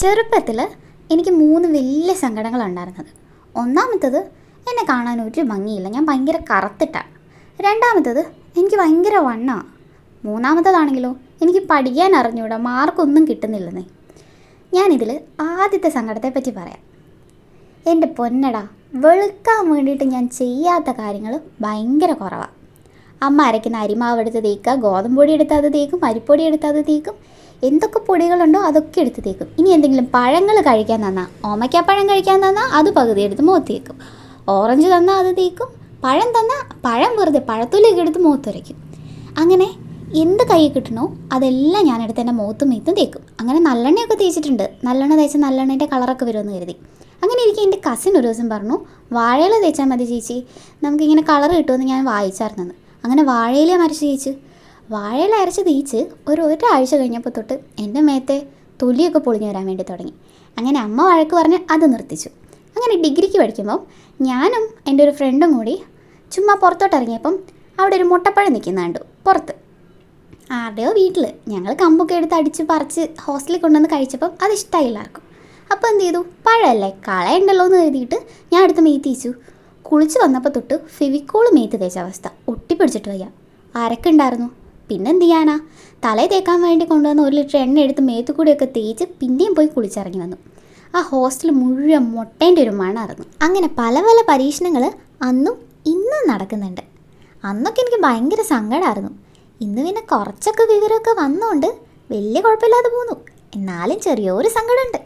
ചെറുപ്പത്തിൽ എനിക്ക് മൂന്ന് വലിയ സങ്കടങ്ങളുണ്ടായിരുന്നത്. ഒന്നാമത്തത് എന്നെ കാണാൻ ഒരു ഭംഗിയില്ല. ഞാൻ ഭയങ്കര കറുത്തിട്ടാണ് രണ്ടാമത്തത് എനിക്ക് ഭയങ്കര വണ്ണമാണ് മൂന്നാമത്തതാണെങ്കിലോ എനിക്ക് പഠിക്കാൻ അറിഞ്ഞൂടാ. മാർക്കൊന്നും കിട്ടുന്നില്ലെന്നേ. ഞാനിതിൽ ആദ്യത്തെ സങ്കടത്തെ പറ്റി പറയാം. എന്റെ പൊന്നടാ വെളുക്കാൻ വേണ്ടിയിട്ട് ഞാൻ ചെയ്യാത്ത കാര്യങ്ങൾ ഭയങ്കര കുറവാണ് അമ്മ അരയ്ക്കുന്ന അരിമാവ് എടുത്ത് തേക്കുക ഗോതമ്പൊടി എടുത്താത് തേക്കും അരിപ്പൊടി എടുത്ത് അത് തേക്കും. എന്തൊക്കെ പൊടികളുണ്ടോ അതൊക്കെ എടുത്ത് തേക്കും. ഇനി എന്തെങ്കിലും പഴങ്ങൾ കഴിക്കാൻ തന്നാൽ ഓമയ്ക്കാപ്പഴം കഴിക്കാൻ തന്നാൽ അത് പകുതി എടുത്ത് മുഖത്ത് തേക്കും. ഓറഞ്ച് തന്നാൽ അത് തേക്കും. പഴം തന്നാൽ പഴം വെറുതെ പഴത്തൊലിയൊക്കെ എടുത്ത് മുഖത്തുരയ്ക്കും അങ്ങനെ എന്ത് കൈ കിട്ടണോ അതെല്ലാം ഞാനെടുത്ത് എന്റെ മുഖത്തും മീത്തും തേക്കും. അങ്ങനെ നല്ലെണ്ണയൊക്കെ തേച്ചിട്ടുണ്ട്. നല്ലെണ്ണ തേച്ച് നല്ലെണ്ണേന്റെ കളറൊക്കെ വരുമെന്ന് കരുതി. അങ്ങനെ എനിക്ക് എന്റെ കസിൻ ഒരു ദിവസം പറഞ്ഞു വാഴയില തേച്ചാൽ മതി ചേച്ചി. നമുക്കിങ്ങനെ കളർ കിട്ടുമെന്ന് ഞാൻ വായിച്ചായിരുന്നത് അങ്ങനെ വാഴയില മരച്ച് തേച്ച് വാഴയില അരച്ച് തീച്ച് ഒരു ഒരാഴ്ച കഴിഞ്ഞപ്പോൾ തൊട്ട് എന്റെ മേത്തെ തൊലിയൊക്കെ പൊളിഞ്ഞു വരാൻ വേണ്ടി തുടങ്ങി. അങ്ങനെ അമ്മ വഴക്ക് പറഞ്ഞ് അത് നിർത്തിച്ചു. അങ്ങനെ ഡിഗ്രിക്ക് പഠിക്കുമ്പോൾ ഞാനും എന്റെ ഒരു ഫ്രണ്ടും കൂടി ചുമ്മാ പുറത്തോട്ട് ഇറങ്ങിയപ്പം അവിടെ ഒരു മുട്ടപ്പഴം നിൽക്കുന്ന കണ്ടു പുറത്ത്. ആരുടെയോ വീട്ടിൽ ഞങ്ങൾ കമ്പൊക്കെ എടുത്ത് അടിച്ച് പറിച്ച് ഹോസ്റ്റലിൽ കൊണ്ടുവന്ന് കഴിച്ചപ്പം അത് ഇഷ്ടമായി എല്ലാവർക്കും. അപ്പോൾ എന്ത് ചെയ്തു? പഴമല്ലേ? കളയുണ്ടല്ലോ എന്ന് കരുതിയിട്ട് ഞാൻ അടുത്ത് തേച്ചു. കുളിച്ച് വന്നപ്പോൾ തൊട്ട് ഫെവിക്കോൾ മെയ്ത്ത് തേച്ച അവസ്ഥ. ഒട്ടിപ്പിടിച്ചിട്ട് വയ്യ. അരക്കുണ്ടായിരുന്നു. പിന്നെ എന്ത് ചെയ്യാനാ തലയിൽ തേക്കാൻ വേണ്ടി കൊണ്ടുവന്ന ഒരു ലിറ്റർ എണ്ണ എടുത്ത് മേത്ത് കൂടിയൊക്കെ തേച്ച് പിന്നെയും പോയി കുളിച്ചിറങ്ങി വന്നു. ആ ഹോസ്റ്റൽ മുഴുവൻ മുട്ടേന്റെ ഒരു മണമായിരുന്നു അങ്ങനെ പല പല പരീക്ഷണങ്ങൾ അന്നും ഇന്നും നടക്കുന്നുണ്ട്. അന്നൊക്കെ എനിക്ക് ഭയങ്കര സങ്കടമായിരുന്നു ഇന്ന് പിന്നെ കുറച്ചൊക്കെ വിവരമൊക്കെ വന്നുകൊണ്ട് വലിയ കുഴപ്പമില്ലാതെ പോന്നു. എന്നാലും ചെറിയൊരു സങ്കടമുണ്ട്.